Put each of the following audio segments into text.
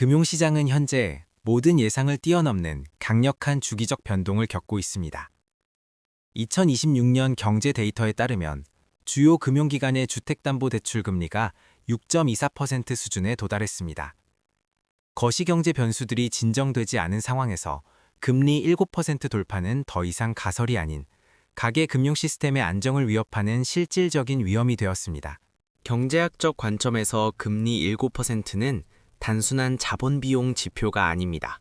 금융시장은 현재 모든 예상을 뛰어넘는 강력한 주기적 변동을 겪고 있습니다. 2026년 경제 데이터에 따르면 주요 금융기관의 주택담보대출 금리가 6.24% 수준에 도달했습니다. 거시경제 변수들이 진정되지 않은 상황에서 금리 7% 돌파는 더 이상 가설이 아닌 가계 금융 시스템의 안정을 위협하는 실질적인 위험이 되었습니다. 경제학적 관점에서 금리 7%는 단순한 자본 비용 지표가 아닙니다.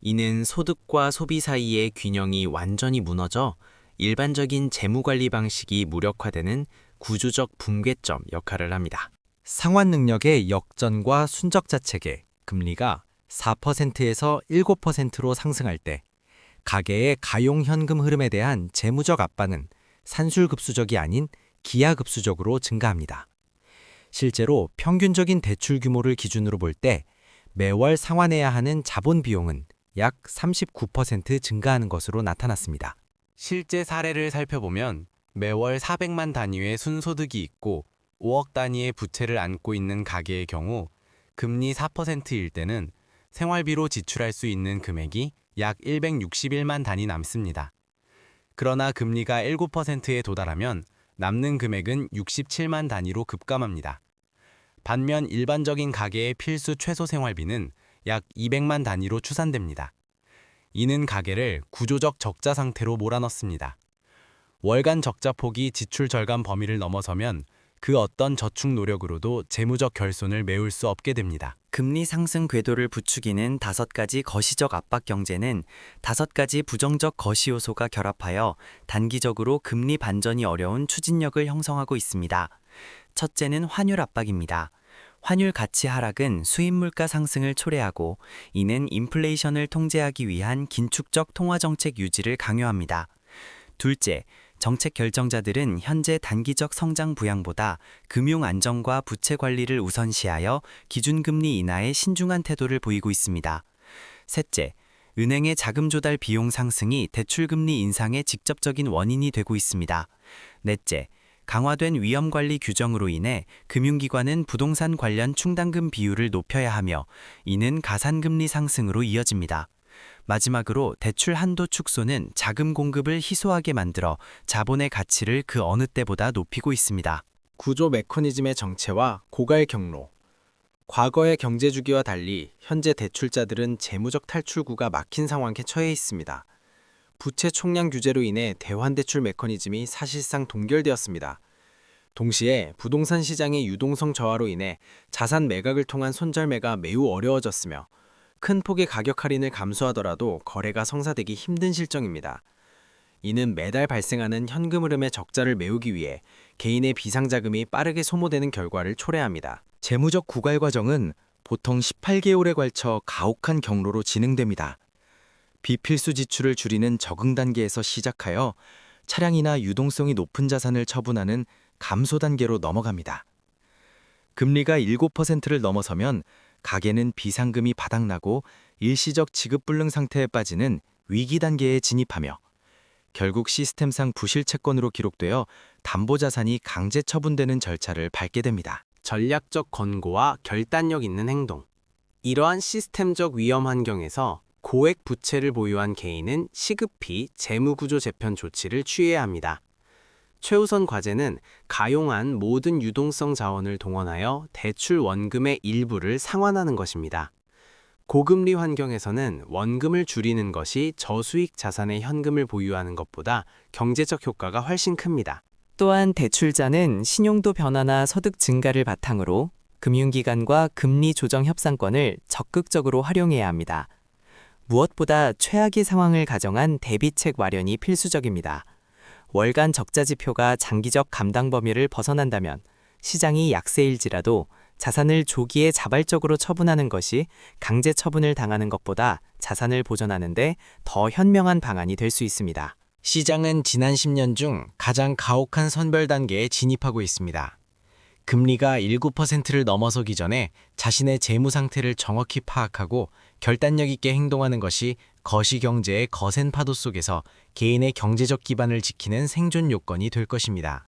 이는 소득과 소비 사이의 균형이 완전히 무너져 일반적인 재무 관리 방식이 무력화되는 구조적 붕괴점 역할을 합니다. 상환 능력의 역전과 순적자 체계, 금리가 4%에서 7%로 상승할 때 가계의 가용 현금 흐름에 대한 재무적 압박은 산술급수적이 아닌 기하급수적으로 증가합니다. 실제로 평균적인 대출 규모를 기준으로 볼 때 매월 상환해야 하는 자본 비용은 약 39% 증가하는 것으로 나타났습니다. 실제 사례를 살펴보면 매월 400만 단위의 순소득이 있고 5억 단위의 부채를 안고 있는 가계의 경우 금리 4%일 때는 생활비로 지출할 수 있는 금액이 약 161만 단위 남습니다. 그러나 금리가 19%에 도달하면 남는 금액은 67만 단위로 급감합니다. 반면 일반적인 가계의 필수 최소 생활비는 약 200만 단위로 추산됩니다. 이는 가계를 구조적 적자 상태로 몰아넣습니다. 월간 적자 폭이 지출 절감 범위를 넘어서면 그 어떤 저축 노력으로도 재무적 결손을 메울 수 없게 됩니다. 금리 상승 궤도를 부추기는 다섯 가지 거시적 압박 경제는 다섯 가지 부정적 거시 요소가 결합하여 단기적으로 금리 반전이 어려운 추진력을 형성하고 있습니다. 첫째는 환율 압박입니다. 환율 가치 하락은 수입 물가 상승을 초래하고 이는 인플레이션을 통제하기 위한 긴축적 통화 정책 유지를 강요합니다. 둘째, 정책 결정자들은 현재 단기적 성장 부양보다 금융 안정과 부채 관리를 우선시하여 기준금리 인하에 신중한 태도를 보이고 있습니다. 셋째, 은행의 자금 조달 비용 상승이 대출금리 인상의 직접적인 원인이 되고 있습니다. 넷째, 강화된 위험 관리 규정으로 인해 금융기관은 부동산 관련 충당금 비율을 높여야 하며 이는 가산금리 상승으로 이어집니다. 마지막으로 대출 한도 축소는 자금 공급을 희소하게 만들어 자본의 가치를 그 어느 때보다 높이고 있습니다. 구조 메커니즘의 정체와 고갈 경로 과거의 경제 주기와 달리 현재 대출자들은 재무적 탈출구가 막힌 상황에 처해 있습니다. 부채 총량 규제로 인해 대환대출 메커니즘이 사실상 동결되었습니다. 동시에 부동산 시장의 유동성 저하로 인해 자산 매각을 통한 손절매가 매우 어려워졌으며 큰 폭의 가격 할인을 감수하더라도 거래가 성사되기 힘든 실정입니다. 이는 매달 발생하는 현금 흐름의 적자를 메우기 위해 개인의 비상자금이 빠르게 소모되는 결과를 초래합니다. 재무적 구갈 과정은 보통 18개월에 걸쳐 가혹한 경로로 진행됩니다. 비필수 지출을 줄이는 적응 단계에서 시작하여 차량이나 유동성이 높은 자산을 처분하는 감소 단계로 넘어갑니다. 금리가 7%를 넘어서면 가계는 비상금이 바닥나고 일시적 지급 불능 상태에 빠지는 위기 단계에 진입하며 결국 시스템상 부실 채권으로 기록되어 담보 자산이 강제 처분되는 절차를 밟게 됩니다. 전략적 권고와 결단력 있는 행동. 이러한 시스템적 위험 환경에서 고액 부채를 보유한 개인은 시급히 재무구조 재편 조치를 취해야 합니다. 최우선 과제는 가용한 모든 유동성 자원을 동원하여 대출 원금의 일부를 상환하는 것입니다. 고금리 환경에서는 원금을 줄이는 것이 저수익 자산의 현금을 보유하는 것보다 경제적 효과가 훨씬 큽니다. 또한 대출자는 신용도 변화나 소득 증가를 바탕으로 금융기관과 금리 조정 협상권을 적극적으로 활용해야 합니다. 무엇보다 최악의 상황을 가정한 대비책 마련이 필수적입니다. 월간 적자 지표가 장기적 감당 범위를 벗어난다면 시장이 약세일지라도 자산을 조기에 자발적으로 처분하는 것이 강제 처분을 당하는 것보다 자산을 보존하는데 더 현명한 방안이 될 수 있습니다. 시장은 지난 10년 중 가장 가혹한 선별 단계에 진입하고 있습니다. 금리가 19%를 넘어서기 전에 자신의 재무 상태를 정확히 파악하고 결단력 있게 행동하는 것이 거시경제의 거센 파도 속에서 개인의 경제적 기반을 지키는 생존 요건이 될 것입니다.